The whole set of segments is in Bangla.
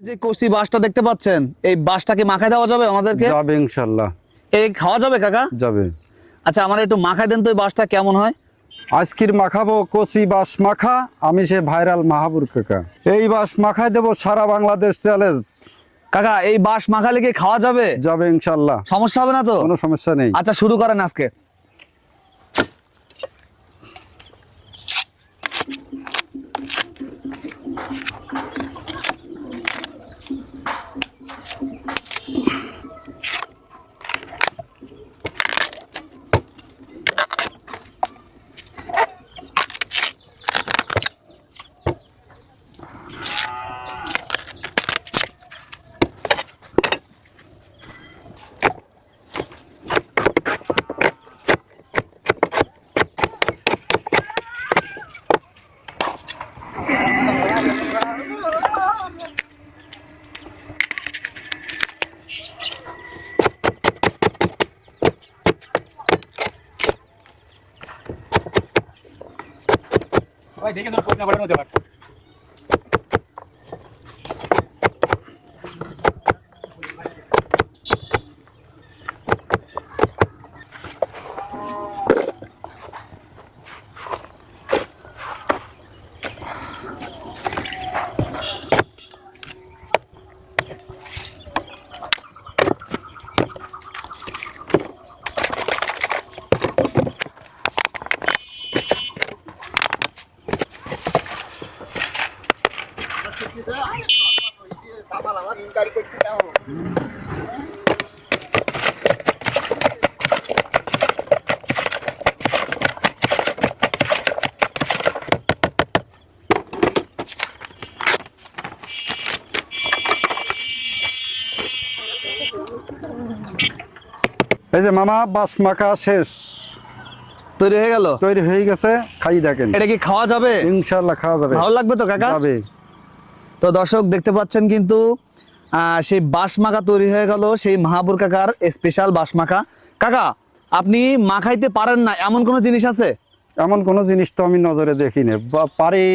যে কচি বাসটা দেখতে পাচ্ছেন এই বাসটাকে মাখায় দেওয়া যাবে আমাদেরকে? যাবে ইনশাল্লাহ। এই খাওয়া যাবে কাকা? যাবে। আচ্ছা আমার একটু মাখায় দেন তো এই বাসটা কেমন হয়? আজকের মাখাবো কচি বাস মাখা আমি সে ভাইরাল মাহাবুর কাকা। এই বাস মাখায় দেবো সারা বাংলাদেশ চ্যালেঞ্জ। কাকা এই বাস মাখালে কি খাওয়া যাবে? যাবে ইনশাল্লাহ। সমস্যা হবে না তো? কোনো সমস্যা নেই। আচ্ছা শুরু করেন আজকে। ভাই দেখে তোর কোটনা বাড়ানো যাবে এই যে মামা বাস মাখা শেষ। তৈরি হয়ে গেল? তৈরি হয়ে গেছে খাই দেখেন। এটা কি খাওয়া যাবে? ইনশাল্লাহ খাওয়া যাবে। ভালো লাগবে তো কাকা? যাবে। তো দর্শক দেখতে পাচ্ছেন কিন্তু সেই বাঁশ মাখা তৈরি হয়ে গেল সেই মাহাবুর কাকার স্পেশাল বাঁশ মাখা কাকা আপনি মাখাইতে পারেন না এমন কোনো জিনিস আছে? এমন কোনো জিনিস তো আমি নজরে দেখিনি। বা পারি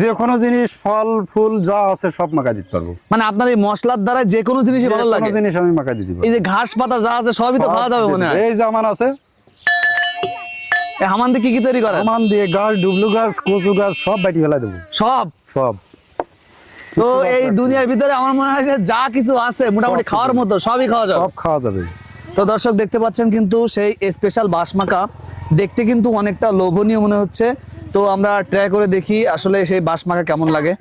যে কোনো জিনিস ফল ফুল যা আছে সব মাখা দিতে পারব। মানে আপনার এই মশলার দ্বারা যে কোনো জিনিসই ভালো যে কোনো লাগে? জিনিস আমি মাখা দিতে পারব। এই যে ঘাস পাতা যা আছে সবই তো খাওয়া যাবে মনে হয়? এই যে আমার আছে। হামান দিয়ে কি কি তৈরি করেন? আমান দিয়ে গাছ ডুবলু গাছ কচু গাছ সব বাটি ফেলা দেবো। সব? সব। তো এই দুনিয়ার ভিতরে আমার মনে হয় যে যা কিছু আছে মোটামুটি খাওয়ার। মতো সবই খাওয়া যাবে। সব খাওয়া যাবে। তো দর্শক দেখতে পাচ্ছেন কিন্তু সেই স্পেশাল বাসমাকা দেখতে কিন্তু অনেকটা লোভনীয় মনে হচ্ছে। তো আমরা ট্রাই করে দেখি আসলে সেই বাসমাকা কেমন লাগে।